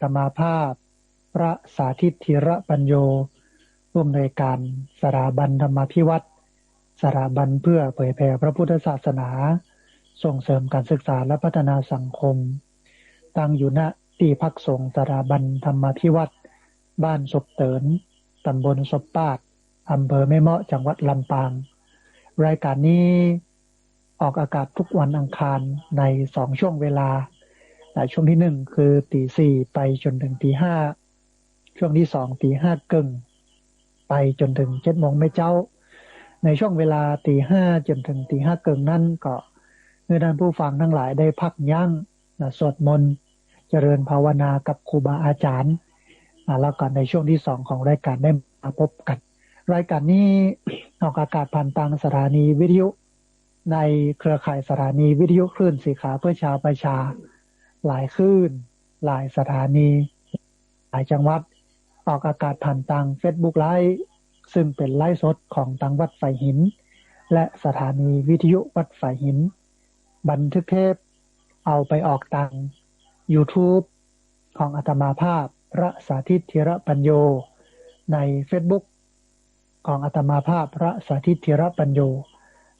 ตมาภาพ พระสาธิตธีระปัญโยร่วมในการสราบันธรรมพิวัตรสราบันเพื่อเผยแผ่พระพุทธศาสนา ส่งเสริมการศึกษาและพัฒนาสังคม ตั้งอยู่ณที่พักสงฆ์สราบันธรรมพิวัตรบ้านศพเตินตำบลศพปาดอำเภอแม่เมาะจังหวัดลำปาง รายการนี้ออกอากาศทุกวันอังคารในสองช่วงเวลา ช่วงที่หนึ่งคือตีสี่ไปจนถึงตีห้าช่วงที่สองตีห้าเกึ่งไปจนถึงเจ็ดโมงไม่เจ้า ในช่วงเวลาตีห้าจนถึงตีห้าเกึ่งนั่นก็เมื่อท่านผู้ฟังทั้งหลายได้พักยั้งสวดมนต์เจริญภาวนากับครูบาอาจารย์แล้วก็ในช่วงที่สองของรายการได้มาพบกัน รายการนี้ออกอากาศผ่านทางสถานีวิทยุ ในเครือข่ายสถานีวิทยุคลื่นสีขาเพื่อชาวประชา หลายคลื่น หลายสถานี หลายจังหวัด ออกอากาศผ่านทาง Facebook ไลฟ์ซึ่งเป็นไลฟ์สดของทางวัดไฟหิน และสถานีวิทยุวัดไฟหิน บันทึกเทป เอาไปออกทาง YouTube ของอาตมาภาพพระสาธิตเทระปัญโย ใน Facebook ของอาตมาภาพพระสาธิตเทระปัญโย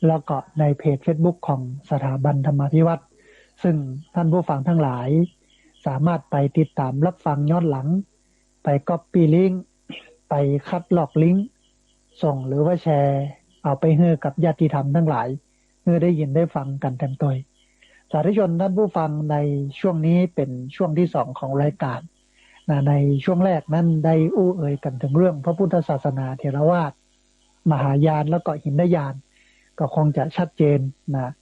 แล้วก็ในเพจ Facebook ของสถาบันธรรมพิวัตร ซึ่งท่านผู้ฟังทั้งหลาย สามารถไปติดตามรับฟังย้อนหลัง ไปก๊อปปี้ลิงก์ไปคัดลอกลิงก์ส่งหรือว่าแชร์ เอาไปเฮือกับญาติธรรมทั้งหลายเมื่อได้ยินได้ฟังกันเต็มตัวสาธุชนท่านผู้ฟังในช่วงนี้เป็นช่วงที่สองของรายการนะในช่วงแรกนั้นได้อู้เอ่ยกันถึงเรื่องพระพุทธศาสนาเทรวาสมหายานแล้วก็หินยาน ก็คงจะชัดเจนนะ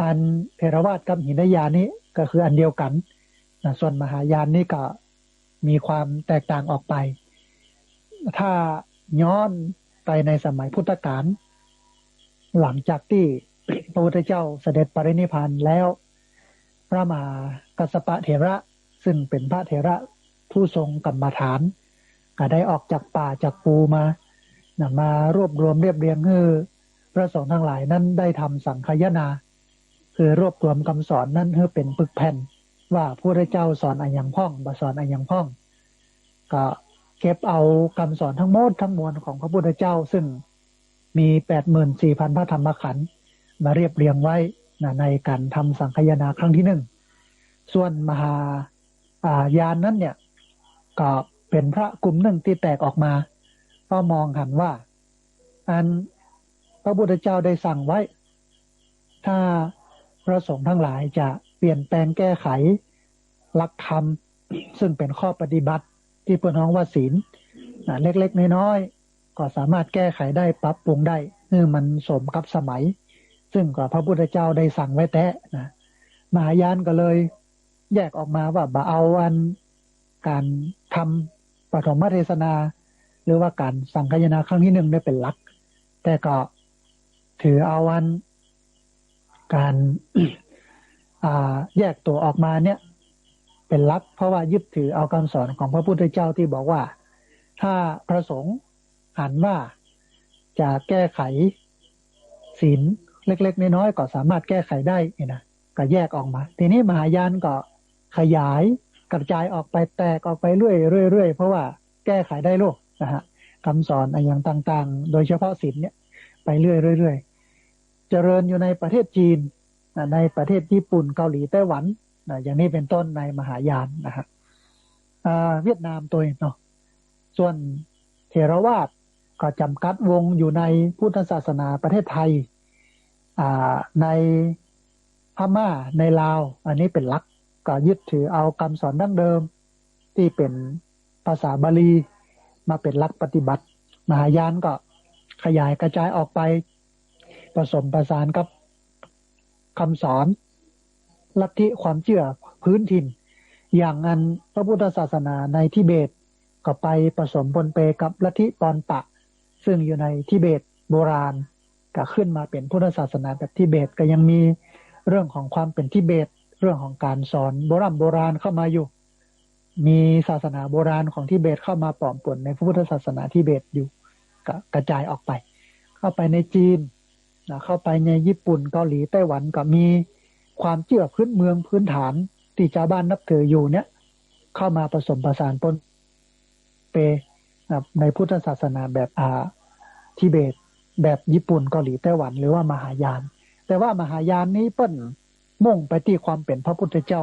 อันเทรวาสกับหินยานนี้ก็คืออันเดียวกันนะส่วนมหายานนี่ก็มีความแตกต่างออกไป ถ้าย้อนไปในสมัยพุทธกาลหลังจากที่พระพุทธเจ้าเสด็จปรินิพพานแล้ว พระมหากัสปะเถระซึ่งเป็นพระเถระผู้ทรงกรรมฐานก็ได้ออกจากป่าจากปูมานะมารวบรวมเรียบเรียงให้พระสงฆ์ทั้งหลายนั้นได้ทำสังคยนา คือรวบรวมคำสอนนั้นให้เป็นปึกแผ่น ว่าพระเจ้าสอนอันยังพ่องบาสอนอันยังพ่อง ก็เก็บเอาคำสอนทั้งหมดทั้งมวลของพระพุทธเจ้า ซึ่งมีแปดหมื่นสี่พันพระธรรมขันธ์มาเรียบเรียงไว้ในการทำสังคยนาครั้งที่หนึ่งส่วนมหายานนั้นเนี่ยก็เป็นพระกลุ่มหนึ่งที่แตกออกมา ก็มองหันว่า อันพระพุทธเจ้าได้สั่งไว้ ถ้า ระสงฆ์ทั้งหลายจะเปลี่ยนแปลงแก้ไขหลักธรรมซึ่งเป็นข้อปฏิบัติที่เปิดน้องว่าศีลเล็กๆน้อยๆก็สามารถแก้ไขได้ปรับปรุงได้เมื่อมันสมกับสมัย ซึ่งก็พระพุทธเจ้าได้สั่งไว้แท้นะมหายานก็เลย แยกออกมาว่าบ่เอาอันการทำปฐมเทศนา หรือว่าการสังคายนาครั้งที่หนึ่งได้เป็นหลัก แต่ก็ถือเอาวัน การแยกตัวออกมาเนี่ยเป็นลักเพราะว่ายึดถือเอาคำสอนของพระพุทธเจ้าที่บอกว่า ถ้าพระสงฆ์หันว่าจะแก้ไขศีลเล็ก ๆ น้อยๆก็สามารถแก้ไขได้นะก็แยกออกมา ทีนี้มหายานก็ขยายกระจายออกไปแตกออกไปเรื่อยเรื่อยเพราะว่าแก้ไขได้โลกนะฮะคำสอนอย่างต่าง ๆ โดยเฉพาะศีลเนี่ยไปเรื่อยเรื่อย เจริญอยู่ในประเทศจีน ในประเทศญี่ปุ่นเกาหลีไต้หวันอย่างนี้เป็นต้นในมหายานนะฮะเวียดนามตัวเองเนาะส่วนเทรวาสก็จำกัดวงอยู่ในพุทธศาสนาประเทศไทยในพม่าในลาว อันนี้เป็นลักก็ยึดถือเอาคำสอนดั้งเดิม ที่เป็นภาษาบาลีมาเป็นลักปฏิบัติ มหายานก็ขยายกระจายออกไป ผสมประสานกับคำสอนลัทธิความเชื่อพื้นถิ่น อย่างนั้นพระพุทธศาสนาในทิเบต ก็ไปผสมปนเปกับลัทธิตอนปะ ซึ่งอยู่ในทิเบตโบราณก็ขึ้นมาเป็นพุทธศาสนาแบบทิเบตก็ยังมีเรื่องของความเป็นทิเบต เรื่องของการสอนโบราณโบราณเข้ามาอยู่ มีศาสนาโบราณของทิเบตเข้ามาปลอมปนในพุทธศาสนาทิเบตอยู่กระจายออกไป เข้าไปในจีน นะเข้าไปในญี่ปุ่นเกาหลีไต้หวันก็มีความเชื่อพื้นเมืองพื้นฐานที่ชาวบ้านนับถืออยู่เนี่ย เข้ามาผสมประสานปนเปในพุทธศาสนาแบบอาทิเบต แบบญี่ปุ่นเกาหลีไต้หวันหรือว่ามหายาน แต่ว่ามหายานนี้เปิ้นมุ่งไปที่ความเป็นพระพุทธเจ้า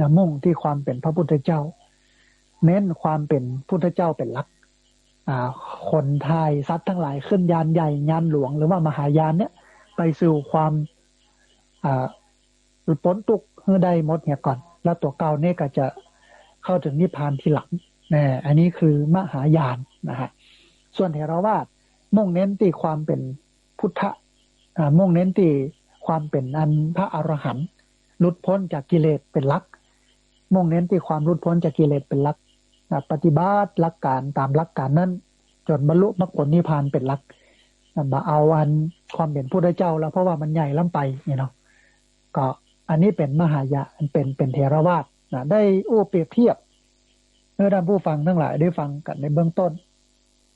นะมุ่งที่ความเป็นพระพุทธเจ้า เน้นความเป็นพุทธเจ้าเป็นหลัก คนไทยซัดทั้งหลายขึ้นยานใหญ่ยานหลวง หรือว่ามหายานเนี่ยไปสู่ความรุดพ้นตุกเพื่อได้หมดเนี่ยก่อน แล้วตัวเก่าเนี่ยก็จะเข้าถึงนิพพานทีหลังนี่อันนี้คือมหายานนะฮะส่วนเทรวาสมุ่งเน้นตีความเป็นพุทธะมุ่งเน้นตีความเป็นอันพระอรหันต์หลุดพ้นจากกิเลสเป็นลัก มุ่งเน้นที่ความหลุดพ้นจากกิเลสเป็นลัก ปฏิบัติหลักการตามหลักการนั้นจนบรรลุมรรคผลนิพพานเป็นหลักมาเอาอันความเป็นผู้ได้เจ้าแล้วเพราะว่ามันใหญ่ล้ำไปเนี่ยเนาะก็อันนี้เป็นมหายะอันเป็นเป็นเทรวาสนะได้อู้เปรียบเทียบเมื่อท่านผู้ฟังทั้งหลายได้ฟังกันในเบื้องต้น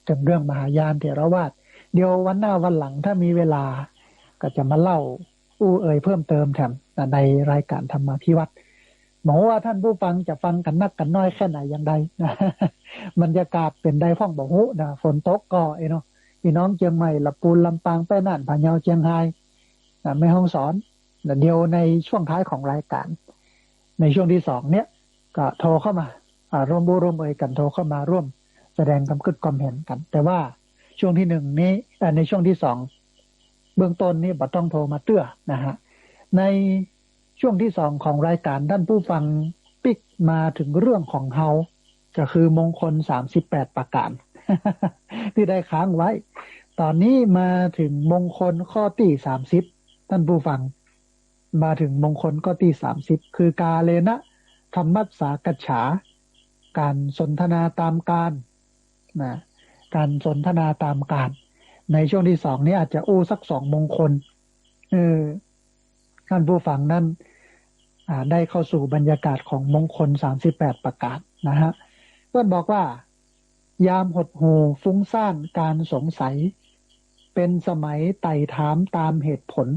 ถึงเรื่องมหายานเทรวาสเดี๋ยววันหน้าวันหลังถ้ามีเวลาก็จะมาเล่าอู้เอ่ยเพิ่มเติมแถมในรายการธรรมพิวัตร หมอว่าท่านผู้ฟังจะฟังกันนักกันน้อยแค่ไหนอย่างใดนะบรรยากาศเป็นได้ฟ้องบอกหูนะฝนตกก็เอเนาะพี่น้องเชียงใหม่ลำปูนลำปางไปน่านพะเยาเชียงรายไม่ห้องสอนเดียวในช่วงท้ายของรายการ ในช่วงที่สองเนี้ยก็โทรเข้ามาร่วมบูร่วมเอ่ยกันโทรเข้ามาร่วม แสดงคำคิดความเห็นกัน แต่ว่าช่วงที่หนึ่งนี้ในช่วงที่สองเบื้องต้นนี้บัต้องโทรมาเตื้อนะฮะใน ช่วงที่สองของรายการท่านผู้ฟังปิกมาถึงเรื่องของเฮาก็คือมงคลสามสิบแปดประการ ที่ได้ค้างไว้ ตอนนี้มาถึงมงคลข้อที่สามสิบท่านผู้ฟัง มาถึงมงคลข้อที่สามสิบคือกาเลนะธรรมัสสากัจฉา การสนทนาตามการนะการสนทนาตามการ ในช่วงที่สองนี้อาจจะอู้สักสองมงคลเออ ท่านผู้ฟังนั้นได้เข้าสู่บรรยากาศของมงคล 38 ประกาศนะฮะเพื่อนบอกว่า ยามหดหูฟุ้งซ่านการสงสัย เป็นสมัยไต่ถามตามเหตุผล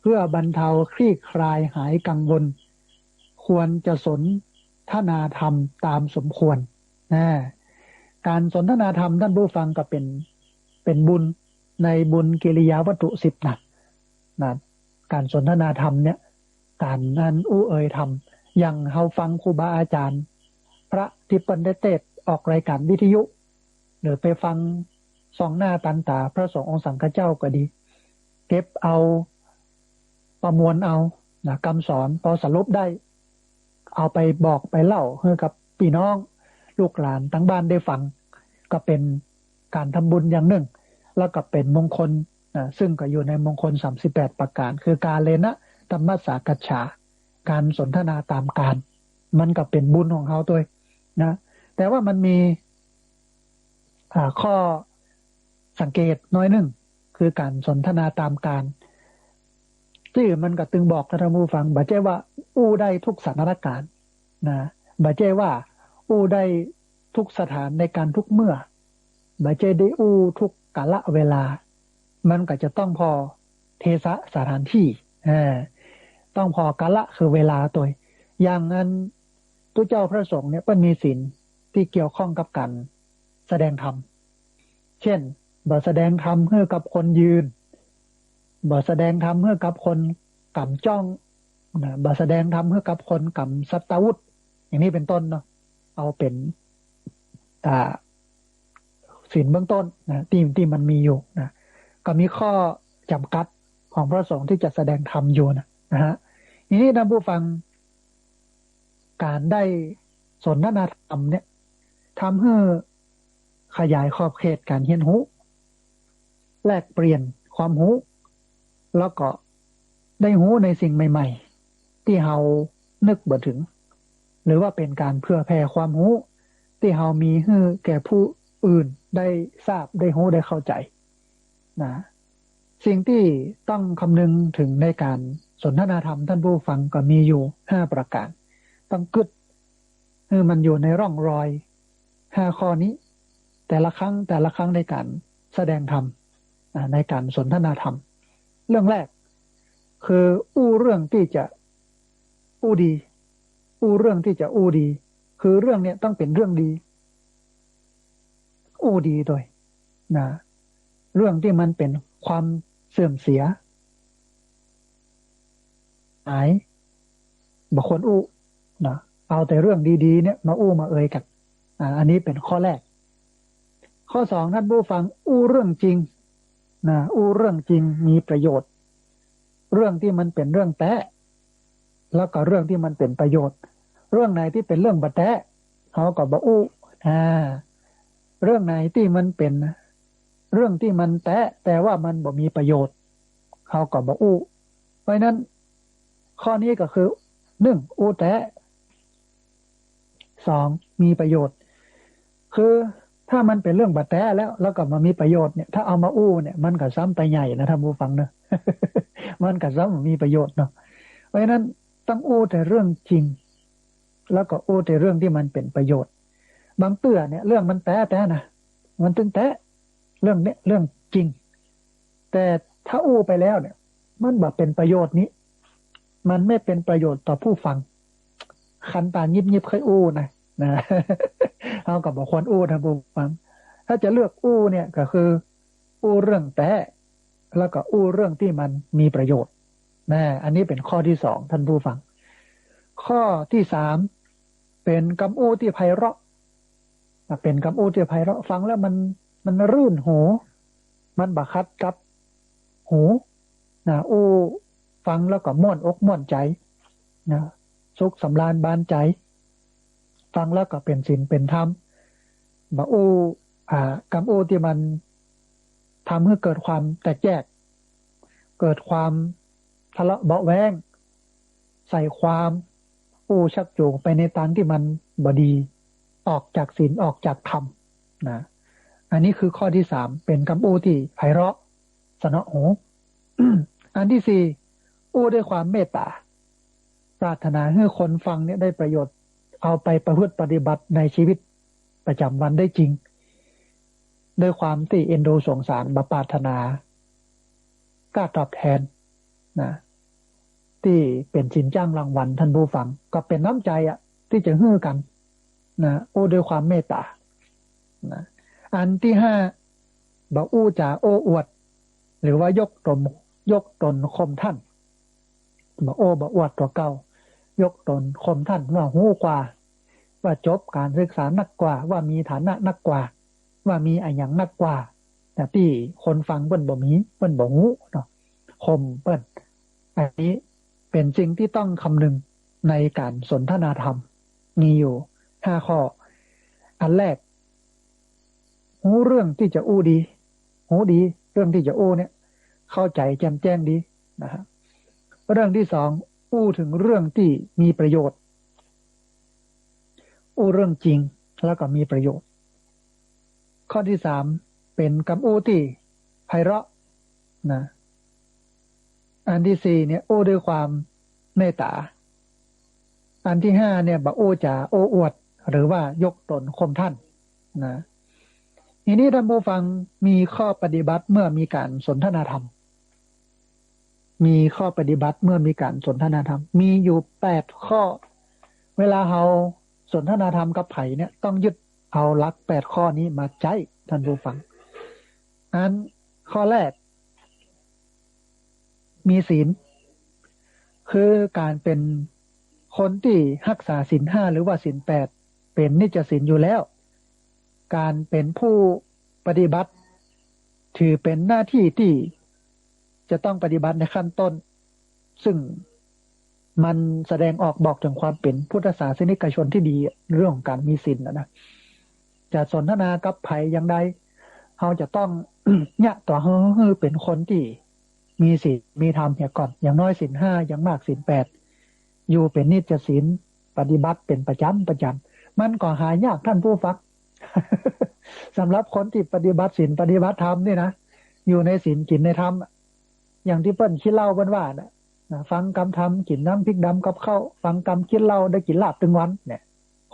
เพื่อบรรเทาคลี่คลายหายกังวล ควรจะสนทนาธรรมตามสมควรนะการสนทนาธรรมท่านผู้ฟังก็เป็นเป็นบุญในบุญกิริยาวัตถุสิบนะนะ การสนทนาธรรมเนี่ย การนั้นอู้เอ่ยทำอย่างเฮาฟังครูบาอาจารย์ พระทิปันเตศออกรายการวิทยุ หรือไปฟังสองหน้าตันตา พระสงฆ์องค์สังฆเจ้าก็ดี เก็บเอาประมวลเอานะคำสอนพอสรุปได้ เอาไปบอกไปเล่าให้กับพี่น้องลูกหลานทั้งบ้านได้ฟัง ก็เป็นการทำบุญอย่างหนึ่ง แล้วก็เป็นมงคล ซึ่งก็อยู่ในมงคล 38 ประการ คือการเลนะธรรมสากัจฉา การสนทนาตามการ มันก็เป็นบุญของเขาด้วยนะ แต่ว่ามันมีข้อสังเกตน้อยหนึ่ง คือการสนทนาตามการที่มันก็ตึงบอกท่านผู้ฟังบาเจ้ว่า อู้ได้ทุกสถานการณ์นะบาเจ้ว่า อู้ได้ทุกสถานในการทุกเมื่อบาเจ้ได้อู้ทุกกาละเวลา มันก็จะต้องพอเทสะสถานที่ต้องพอกาละคือเวลาตัว อย่างนั้นตุเจ้าพระสงฆ์เนี่ยก็มีศีลที่เกี่ยวข้องกับการแสดงธรรม เช่นบ่แสดงธรรมเพื่อกับคนยืนบ่แสดงธรรมเพื่อกับคนกำจ้องบ่แสดงธรรมเพื่อกับคนกำสัตวุธอย่างนี้เป็นต้นเนาะเอาเป็นอ่าศีลเบื้องต้นนะที่ที่มันมีอยู่นะ มีข้อจำกัดของพระสงฆ์ที่จะแสดงธรรมอยู่นะนะฮะทีนี้ท่านผู้ฟังการได้สนทนาธรรมเนี่ยทำให้ขยายขอบเขตการเฮียนหูแลกเปลี่ยนความหูแล้วก็ได้หูในสิ่งใหม่ ๆ ที่เฮานึกบ่ถึง หรือว่าเป็นการเพื่อแผ่ความหูที่เฮามีให้แก่ผู้อื่นได้ทราบได้หูได้เข้าใจ นะสิ่งที่ต้องคำนึงถึงในการสนทนาธรรมท่านผู้ฟังก็มีอยู่ห้าประการ ต้องกึดเออมันอยู่ในร่องรอยห้าข้อนี้ แต่ละครั้งแต่ละครั้งในการแสดงธรรมในการสนทนาธรรม เรื่องแรก คืออู้เรื่องที่จะอู้ดี อู้เรื่องที่จะอู้ดี คือเรื่องเนี้ยต้องเป็นเรื่องดี อู้ดีโดยนะ เรื่องที่มันเป็นความเสื่อมเสีย หายบอกคนอู้นะเอาแต่เรื่องดีๆเนี่ยมาอู้มาเอ่ยกันอ่าอันนี้เป็นข้อแรก ข้อสองท่านผู้ฟัง อู้เรื่องจริงนะอู้เรื่องจริงมีประโยชน์ เรื่องที่มันเป็นเรื่องแตะแล้วก็เรื่องที่มันเป็นประโยชน์ เรื่องไหนที่เป็นเรื่องบัแตะเขาก็บอกอู้อ่าเรื่องไหนที่มันเป็น เรื่องที่มันแตะแต่ว่ามันบ่มีประโยชน์เขาก็บอกอู้ เพราะนั้น ข้อนี้ก็คือหนึ่งอู้แตะสองมีประโยชน์ คือถ้ามันเป็นเรื่องบัแตะแล้ว แล้วก็มามีประโยชน์เนี่ยถ้าเอามาอู้เนี่ยมันก็ซ้ำไปใหญ่นะท่านผู้ฟังเนอะมันก็ซ้ำมีประโยชน์เนาะเพราะฉะนั้นต้องอู้แต่เรื่องจริง แล้วก็อู้แต่เรื่องที่มันเป็นประโยชน์ บางเตื้อเนี่ย เรื่องมันแตะแตะนะมันตึงแตะ เรื่องเนี้ยเรื่องจริง แต่ถ้าอู้ไปแล้วเนี่ย มันแบบเป็นประโยชน์นี้ มันไม่เป็นประโยชน์ต่อผู้ฟัง คันตายิบยิบเคยอู้นะนะเอากับบอกควรอู้นะผู้ฟัง ถ้าจะเลือกอู้เนี่ยก็คือ อู้เรื่องแต่แล้วก็อู้เรื่องที่มันมีประโยชน์นะอันนี้เป็นข้อที่สองท่านผู้ฟัง ข้อที่สามเป็นคำอู้ที่ไพเราะเป็นคำอู้ที่ไพเราะฟังแล้วมัน มันรื่นหู มันบัคัดกับหูนะอู้ฟังแล้วก็ม่วนอกม่วนใจนะสุขสำราญบานใจ ฟังแล้วก็เป็นศีลเป็นธรรมบาอู้อ่ากำอู้ที่มันทำให้เกิดความแตกแยก เกิดความทะเลาะเบาแวงใส่ความอู้ชักจูงไปในทางที่มันบดี ออกจากศีลออกจากธรรมนะ อันนี้คือข้อที่สามเป็นคำอู้ที่ไพเราะสนอหูอันที่สี่อู้ด้วยความเมตตา ปรารถนาให้คนฟังเนี่ยได้ประโยชน์ เอาไปประพฤติปฏิบัติในชีวิตประจำวันได้จริง ด้วยความที่เอ็นดูสงสารบปรารถนากล้าตอบแทนนะที่เป็นสินจ้างรางวัลท่านผู้ฟัง ก็เป็นน้ำใจอะที่จะฮื้อกันนะอู้ด้วยความเมตตานะ อันที่ห้าบอกอู้จ่าโอ้อวด หรือว่ายกตนยกตนคมท่านบอกโอ้บอกอวดตัวเก่ายกตนคมท่านว่าหูกว่า ว่าจบการศึกษานักกว่า ว่ามีฐานะนักกว่า ว่ามีอะไรอย่างนักกว่า แต่ที่คนฟังเปิ้นบ่มีเปิ้นบ่หูเนาะคมเปิ้นอันนี้เป็นสิ่งที่ต้องคำนึงในการสนทนาธรรม มีอยู่ห้าข้อ อันแรก หูเรื่องที่จะอู้ดี หูดี เรื่องที่จะอู้เนี่ย เข้าใจแจ่มแจ้งดีนะฮะเรื่องที่สองอู้ถึงเรื่องที่มีประโยชน์ อู้เรื่องจริงแล้วก็มีประโยชน์ ข้อที่สามเป็นคำอู้ที่ไพเราะนะอันที่สี่เนี่ยโอ้ด้วยความเมตตา อันที่ห้าเนี่ยบอกโอ้จ่าโอ้อวด หรือว่ายกตนคมท่านนะ ทีนี้ท่านผู้ฟังมีข้อปฏิบัติเมื่อมีการสนทนาธรรม มีข้อปฏิบัติเมื่อมีการสนทนาธรรม มีอยู่แปดข้อ เวลาเราสนทนาธรรมกับไผ่เนี่ย ต้องยึดเอาหลักแปดข้อนี้มาใช้ท่านผู้ฟังอันข้อแรก มีศีล คือการเป็นคนที่รักษาศีลห้าหรือว่าศีลแปดเป็นนิจศีลอยู่แล้ว การเป็นผู้ปฏิบัติ ถือเป็นหน้าที่ที่จะต้องปฏิบัติในขั้นต้น ซึ่งมันแสดงออกบอกถึงความเป็นพุทธศาสนิกชนที่ดีเรื่องของการมีศีลนะนะจะสนทนากับภัยอย่างใดเขาจะต้องเนี่ยต่อเฮือเป็นคนที่มีศีลมีธรรมเนี่ยก่อน อย่างน้อยศีลห้าอย่างมากศีลแปดอยู่เป็นนิจศีลปฏิบัติเป็นประจำประจำมันก็หายากท่านผู้ฟัง สำหรับคนที่ปฏิบัติศีลปฏิบัติธรรมนี่นะอยู่ในศีลกินในธรรมอย่างที่เปิ้ลคิดเล่าเปิ้นว่านะฟังกรรมธรรมกินน้ำพริกดำกับข้าวฟังกรรมคิดเล่าได้กินลาบตึงวัน เนี่ย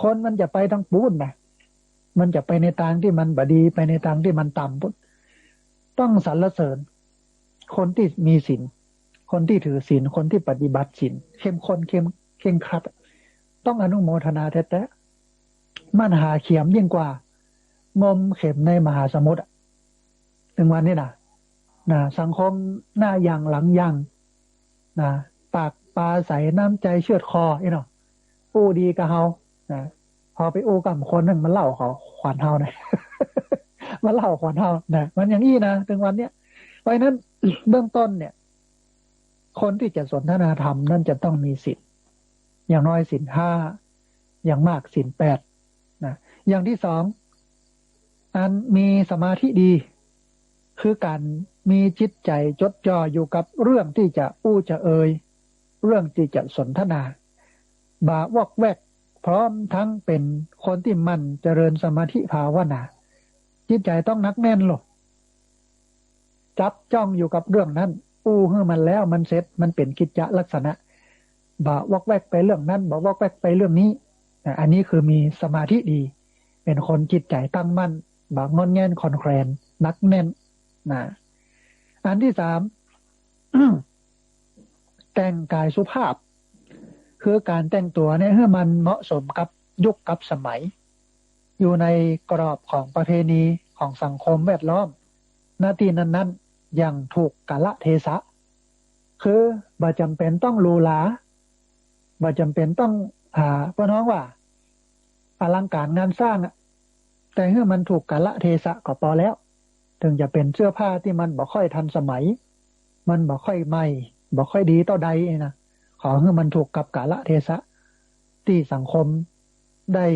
คนมันจะไปทั้งปูนนะมันจะไปในทางที่มันบดีไปในทางที่มันต่ำปุ๊บต้องสรรเสริญ คนที่มีศีลคนที่ถือศีลคนที่ปฏิบัติศีลเข้มข้นเข้มเข้มขัด ต้องอนุโมทนาแท้ๆ มันหาเขียมยิ่งกว่า งมเข็มในมหาสมุทรถึงวันนี้นะนะสังคมหน้ายังหลังยังนะปากปลาใสน้ำใจเชือดคออีเนาะอู้ดีกับเฮานะพอไปอู้กับคนนึงมันเล่าเขาขวานเฮานะมันเล่าขวานเฮานะมันอย่างนี้นะถึงวันเนี้ยเพราะนั้นเบื้องต้นเนี่ย คนที่จะสนทนาธรรมนั่นจะต้องมีสิทธิ์อย่างน้อยสินห้าอย่างมากสินแปด อย่างที่สองอันมีสมาธิดี คือการมีจิตใจจดจ่ออยู่กับเรื่องที่จะอู้จะเอ่ยเรื่องที่จะสนทนา บาวอกแวก พร้อมทั้งเป็นคนที่มันเจริญสมาธิภาวนาจิตใจต้องนักแน่นหรอกจับจ้องอยู่กับเรื่องนั้น อู้ให้มันแล้วมันเสร็จมันเป็นกิจจลักษณะบาวอกแวกไปเรื่องนั้นบาวอกแวกไปเรื่องนี้อันนี้คือมีสมาธิดี เป็นคนจิตใจตั้งมั่นบางงอนแง่นคอนแคลนนักแน่นนะอันที่สามแต่งกายสุภาพ คือการแต่งตัวเนี่ยให้มันเหมาะสมกับยุคกับสมัย อยู่ในกรอบของประเพณีของสังคมแวดล้อมนาทีนั้นๆอย่างถูกกาละเทศะ คือบ่จำเป็นต้องรูลาบ่จำเป็นต้องหาพ่อน้องว่า ลังการงานสร้างอะแต่เมื่อมันถูกกาละเทศะก็พอแล้ว ถึงจะเป็นเสื้อผ้าที่มันบ่ค่อยทันสมัย มันบ่ค่อยใหม่บ่ค่อยดีต่อใดนะขอให้มันถูกกับกาละเทศะ ที่สังคมได้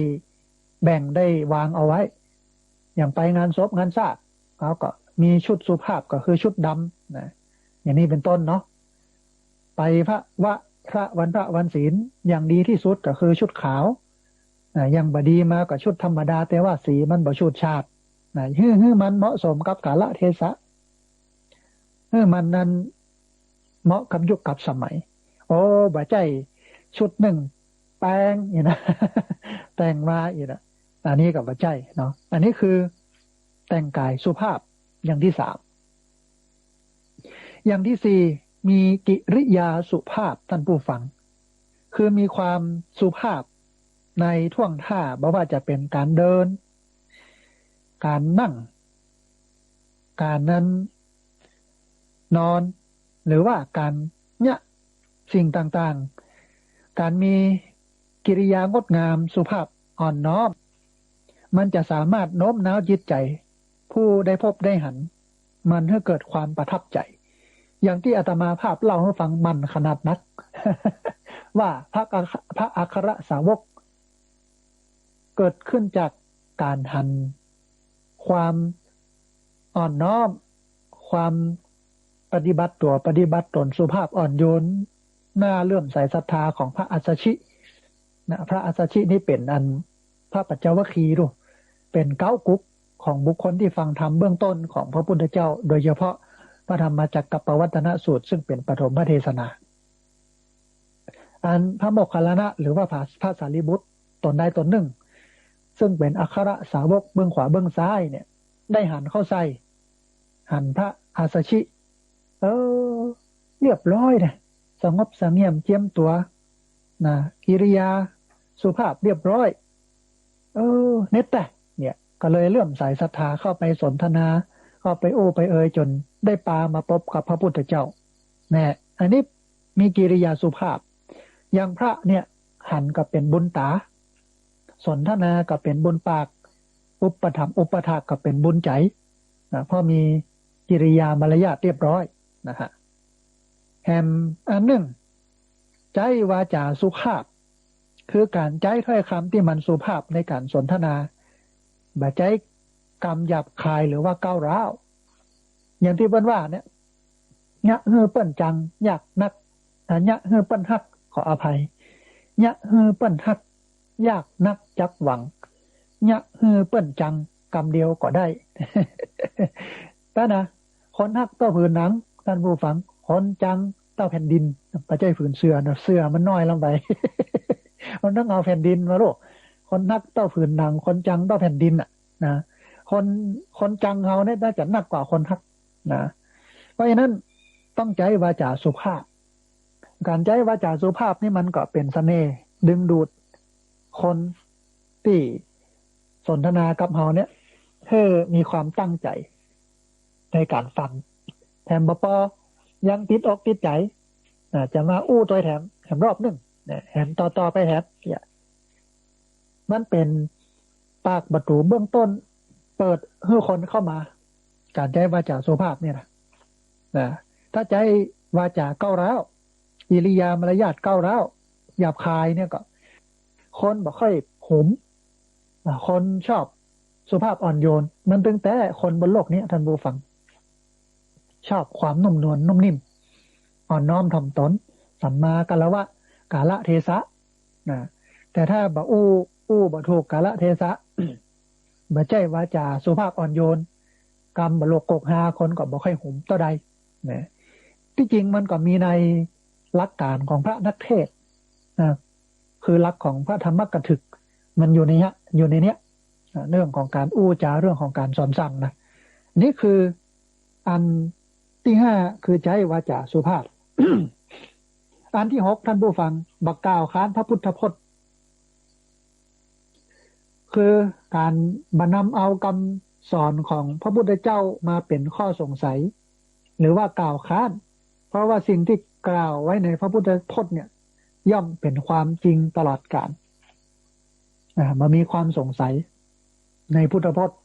แบ่งได้วางเอาไว้ อย่างไปงานศพงานซากเขาก็มีชุดสุภาพก็คือชุดดำนะอย่างนี้เป็นต้นเนาะไปพระวะพระวันพระวันศีลอย่างดีที่สุดก็คือชุดขาว ย่างบดีมาก็ชุดธรรมดา แต่ว่าสีมันบ่ชุดชาตินะฮื้อฮื้อมันเหมาะสมกับกาลเทศะฮื้อมันนั้นเหมาะกับยุคกับสมัย โอ้บ่ใจชุดหนึ่งแปลงอย่างนะแต่งมาอีกนะอันนี้กับบ่ใจเนาะอันนี้คือแต่งกายสุภาพอย่างที่สามอย่างที่สี่มีกิริยาสุภาพท่านผู้ฟัง คือมีความสุภาพ ในท่วงท่าบ่ว่าจะเป็นการเดิน การนั่ง การนั้นนอน หรือว่าการเนี่ยสิ่งต่างๆ การมีกิริยางดงามสุภาพอ่อนน้อม มันจะสามารถโน้มน้าวจิตใจ ผู้ได้พบได้หัน มันให้เกิดความประทับใจ อย่างที่อาตมาภาพเล่าให้ฟังมันขนาดนัก ว่าพระพระอัครสาวก เกิดขึ้นจากการหัน ความอ่อนน้อม ความปฏิบัติตัวปฏิบัติตนสุภาพอ่อนโยนหน้าเลื่อมใสศรัทธาของพระอัสชินะพระอัสชินี่เป็นอันพระปัจจวคีดูเป็นเก้ากุ๊กของบุคคลที่ฟังธรรมเบื้องต้นของพระพุทธเจ้า โดยเฉพาะพระธรรมจักรกับปวัตนสูตร ซึ่งเป็นปฐมพระเทศนา อันพระโมคคัลลานะหรือว่าพระสารีบุตรตนใดตนหนึ่ง ซึ่งเป็นอัครสาวกเบื้องขวาเบื้องซ้ายเนี่ย ได้หันเข้าใส่ หันพระอาสชิ เออ เรียบร้อยนะสงบสงเงียมเจียมตัวนะกิริยา สุภาพเรียบร้อย เออ เน็ตแต่เนี่ย ก็เลยเลื่อมสายศรัทธาเข้าไปสนทนา เข้าไปโอ้ไปเอ่ยจนได้ปามาพบกับพระพุทธเจ้าแน่อันนี้มีกิริยาสุภาพ อย่างพระเนี่ยหันกับเป็นบุญตา สนทนากับเป็นบุญปาก อุปธรรมอุปถากกับเป็นบุญใจนะเพราะมีกิริยามารยาทเรียบร้อยนะฮะแฮมอันหนึ่ง ใจวาจาสุภาพ คือการใจถ้อยคำที่มันสุภาพในการสนทนาแบบใจกรรมหยาบคายหรือว่าก้าวร้าว อย่างที่เปิ้นว่าเนี่ยยะเฮือเปิ้นจัง อยากนักยะเฮือเปิ้นฮักขออภัยยะเฮือเปิ้นฮัก ยากนักจักหวังยะฮือเปิ้นจังกำเดียวก็ได้แต่นะคนฮักต้อผืนหนังท่านผู้ฟังคนจังเต้าแผ่นดินประใจฝืนเสือนะเสือมันน้อยลงไป มันต้องเอาแผ่นดินมาลูกคนนักเต้าผืนหนัง คนจังเต้าแผ่นดินอะนะคนคนจังเขาเนี่ยน่าจะหนักกว่าคนฮักนะเพราะฉะนั้นต้องใจวาจาสุภาพ การใจวาจาสุภาพนี่มันก็เป็นสเสน่ห์ดึงดูด คนที่สนทนากับเฮาเนี่ยเธอมีความตั้งใจ ในการฟังแถมบปอยังติดอกติดใจจะมาอู้ตัวแถมแถมรอบหนึ่งแถมต่อต่อไปแถมเนี่ยมันเป็นปากประตูเบื้องต้น เปิดให้คนเข้ามา การใจวาจาสุภาพเนี่ยนะนะถ้าใจวาจาเก้าร้าวอิริยามารยาทเก้าร้าวหยาบคายเนี่ยก็ คนบอกค่อยหุมคนชอบสุภาพอ่อนโยน มันตึงแต่คนบนโลกนี้ท่านบูฟัง ชอบความนุ่มนวลนุ่มนิ่ม อ่อนน้อมถ่อมตนสัมมากัลวะกาละเทสะนะแต่ถ้าบะอู้อู้บะถูกกาละเทสะบะใจวาจาสุภาพอ่อนโยน กรรมบะโลกกกหาคนก็บ่ค่อยหุมต่อใดนะที่จริงมันก็มีในหลักการของพระนักเทศนะ คือหลักของพระธรรมกถึก มันอยู่ในนี้อยู่ในเนี้ยเรื่องของการอู้จาเรื่องของการสอนสั่งนะนี่คืออันที่ห้าคือใจวาจาสุภาพ อันที่หกท่านผู้ฟัง บักกล่าวค้านพระพุทธพจน์ คือการบรรนำเอาคำสอนของพระพุทธเจ้ามาเป็นข้อสงสัย หรือว่ากล่าวค้าน เพราะว่าสิ่งที่กล่าวไว้ในพระพุทธพจน์เนี่ย ย่อมเป็นความจริงตลอดกาลมามีความสงสัยในพุทธพจน์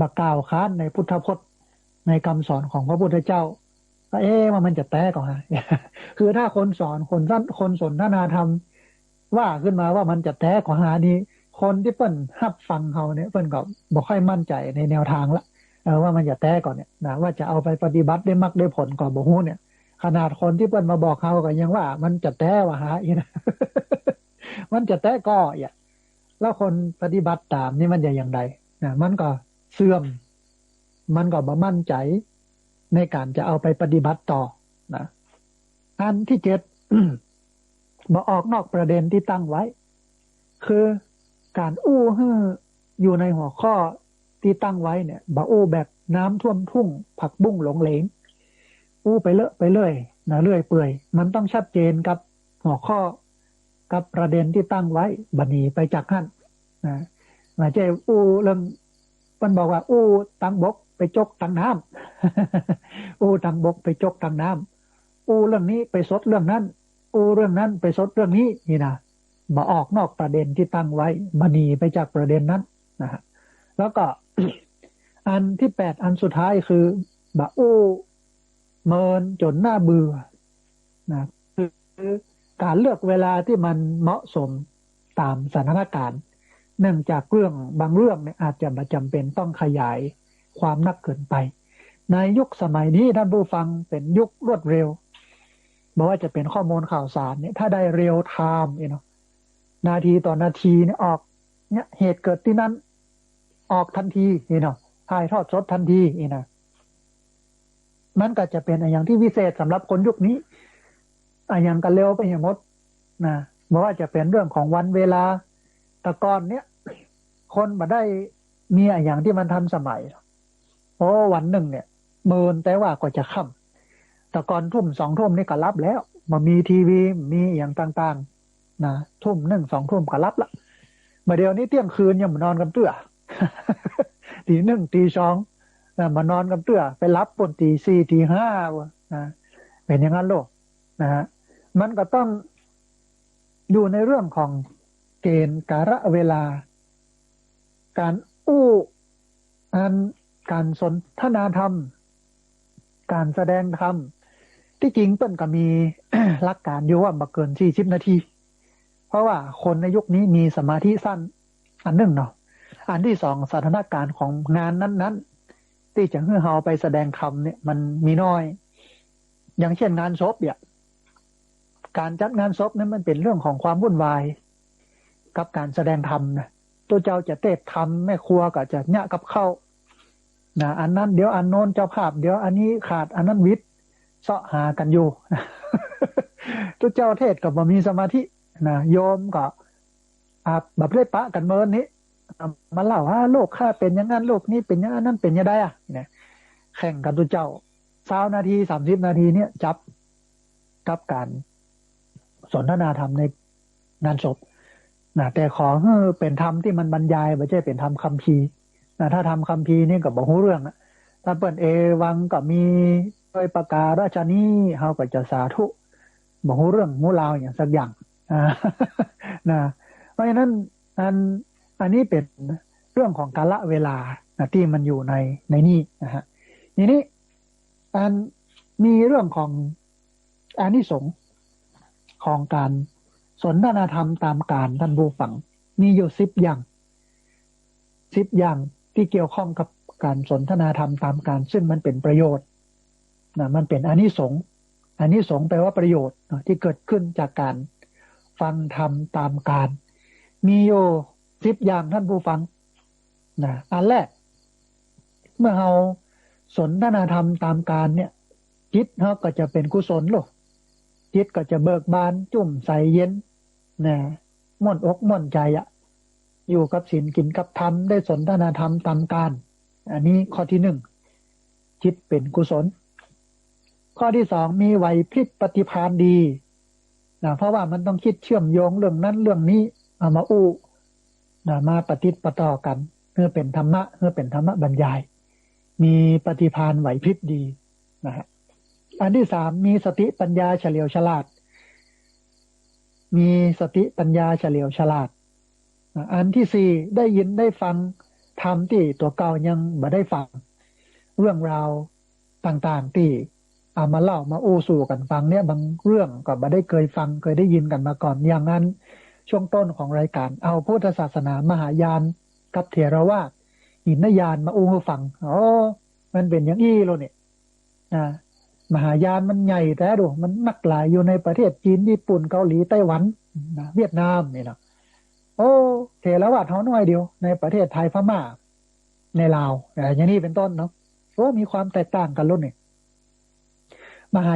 บักกล่าวค้านในพุทธพจน์ในคำสอนของพระพุทธเจ้าเอ๊ะว่ามันจะแตกก่อนฮะคือถ้าคนสอนคนสั้นคนสนทนาธรรม ว่าขึ้นมาว่ามันจะแตกของหานี้ คนที่เปิ้นฮับฟังเขาเนี่ยเปิ้นก็บอกค่อยมั่นใจในแนวทางละว่ามันจะแตกก่อนเนี่ยนะว่าจะเอาไปปฏิบัติได้มักได้ผลก่อนบอกฮู้เนี่ย ขนาดคนที่เปิ้นมาบอกเขาก็ยังว่า มันจะแตกว่าหาอีนะมันจะแตกก็อย่าแล้วคนปฏิบัติตามนี่มันจะอย่างไรนะมันก็เสื่อม มันก็บ่มั่นใจในการจะเอาไปปฏิบัติต่อนะอันที่เจ็ดมาออกนอกประเด็นที่ตั้งไว้ คือการอู้ฮืออยู่ในหัวข้อที่ตั้งไว้เนี่ยบาอู้แบบน้ำท่วมทุ่ง ผักบุ้งหลงเหลง อู้ไปเลอะไปเรื่อยนะเรื่อยเปื่อย มันต้องชัดเจนกับหัวข้อกับประเด็นที่ตั้งไว้บันีไปจากขั้นนะมาเจ้อู้เรื่องมันบอกว่า อู้ตังบก ไปจกทางน้ำอู้ทางบกไปจกทางน้ำอู้เรื่องนี้ไปสดเรื่องนั้น อู้เรื่องนั้นไปสดเรื่องนี้นี่นะมาออกนอกประเด็นที่ตั้งไว้มาหนีไปจากประเด็นนั้นนะฮะแล้วก็ อันที่แปดอันสุดท้ายคือบาอู้ เมินจนหน้าเบื่อนะคือการเลือกเวลาที่มันเหมาะสมตามสถานการณ์ เนื่องจากเรื่องบางเรื่องเนี่ยอาจจะมาจำเป็นต้องขยายความนักเกินไป ในยุคสมัยนี้ท่านผู้ฟังเป็นยุครวดเร็วบอกว่าจะเป็นข้อมูลข่าวสารเนี่ยถ้าได้เร็วไทม์เนาะนาทีต่อนาทีเนี่ยออกเนี่ยเหตุเกิดที่นั้นออกทันทีเนาะถ่ายทอดสดทันทีนะ มันก็จะเป็นอย่างที่วิเศษสำหรับคนยุคนี้อย่างกันเร็วไปอย่างมดนะบอกว่าจะเป็นเรื่องของวันเวลาตะกอนเนี้ยคนมาได้มีอย่างที่มันทันสมัยพราะวันหนึ่งเนี่ยเมินแต่ว่าก็จะค่ำแต่ก่อนทุ่มสองทุ่มนี่ก็รับแล้วมามีทีวีมีอย่างต่างๆนะทุ่มหนึ่งสองทุ่มก็รับละมาเดี๋ยวนี้เที่ยงคืนยังมานอนกันเตื้อตีหนึ่งตีสอง มานอนกันเตื้อไปรับปนตีสี่ตีห้าวนะเป็นอย่างนั้นโลกนะฮะมันก็ต้องอยู่ในเรื่องของเกณฑ์การะเวลา การอู้อันการสนทนาธรรม การแสดงธรรม ที่จริงเปิ้นก็มีหลักการอยู่ว่ามาเกินสี่สิบนาที เพราะว่าคนในยุคนี้มีสมาธิสั้น อันหนึ่งเนาะอันที่สองสถานการณ์ของงานนั้นๆ ที่จะให้เฮาไปแสดงคำเนี่ยมันมีน้อย อย่างเช่นงานศพเนี่ย การจัดงานศพนั้นมันเป็นเรื่องของความวุ่นวาย กับการแสดงธรรมนะตัวเจ้าจะเตะทำแม่ครัวก็จะเนี่ยกับเข้านะอันนั้นเดี๋ยวอันโน้นเจ้าภาพ เดี๋ยวอันนี้ขาดอันนั้นวิทย์เสาะหากันอยู่ทุกเจ้าเทศกับบ่มีสมาธินะโยมก็อาบแบบเล่ปะกันเมินนี้ มาเล่าว่าโลกข้าเป็นอย่างนั้นโลกนี้เป็นอย่างนั้นเป็นยังไงอะเนี่ยแข่งกันตุเจ้าสาวนาทีสามสิบนาทีเนี่ยจับกับการสนทนาธรรมในงานศพนะแต่ขอเป็นธรรมที่มันบรรยายไม่ใช่เป็นธรรมคัมภีนะถ้าทำคัมภีนี่ก็บอกรู้เรื่องนะถ้าเปิดเอวังก็มีโดยประกาศราชนี้เฮาก็จะสาธุบอกรู้เรื่องมูลาวอย่างสักอย่างนะเพราะฉะนั้นอัน อันนี้เป็นเรื่องของกาละเวลานะที่มันอยู่ในในนี่นะฮะทีนี้อันมีเรื่องของอานิสงส์ของการสนทนาธรรมตามการท่านผู้ฟังมีอยู่สิบอย่างสิบอย่างที่เกี่ยวข้องกับการสนทนาธรรมตามการ ซึ่งมันเป็นประโยชน์นะมันเป็นอานิสงส์อานิสงส์แปลว่าประโยชน์ที่เกิดขึ้นจากการฟังธรรมตามการ มีอยู่ สิบอย่างท่านผู้ฟังนะอันแรก เมื่อเราสนทนาธรรมตามการเนี่ย จิตเขาก็จะเป็นกุศลหรอจิตก็จะเบิกบานจุ่มใสเย็นนะม่วนอกม่วนใจอะอยู่กับศีลกินกับธรรมได้สนทนาธรรมตามการ อันนี้ข้อที่หนึ่งจิตเป็นกุศล ข้อที่สองมีไหวพริบปฏิภาณดีนะเพราะว่ามันต้องคิดเชื่อมโยงเรื่องนั้นเรื่องนี้เอามาอู้ นะมาปฏิปต่อกันเพื่อเป็นธรรมะเพื่อเป็นธรรมะบรรยาย มีปฏิภาณไหวพริบดีนะฮะอันที่สามมีสติปัญญาเฉลียวฉลาด มีสติปัญญาเฉลียวฉลาด อันที่สี่ได้ยินได้ฟังธรรมที่ตัวเก่ายังม่ได้ฟัง เรื่องราวต่างๆที่เอามาเล่ามาอู้สู่กันฟังเนี่ยบางเรื่องก็ม่ได้เคยฟังเคยได้ยินกันมาก่อนอย่างนั้น ช่วงต้นของรายการ เอาพุทธศาสนามหายานกับเถรวาทหินยานมาอู้ให้ฟังอ๋อมันเป็นอย่างอี้เลยเนี่ยนะมหายานมันใหญ่แต่ดูมันนักหลายอยู่ในประเทศจีนญี่ปุ่นเกาหลีไต้หวันนะเวียดนามนี่นะโอ้เทแล้วว่าท้อน้อยเดียว ในประเทศไทยพม่า ในลาวอย่างนี้เป็นต้นเนาะโอ้มีความแตกต่างกันรุ่นเนี่ยมหา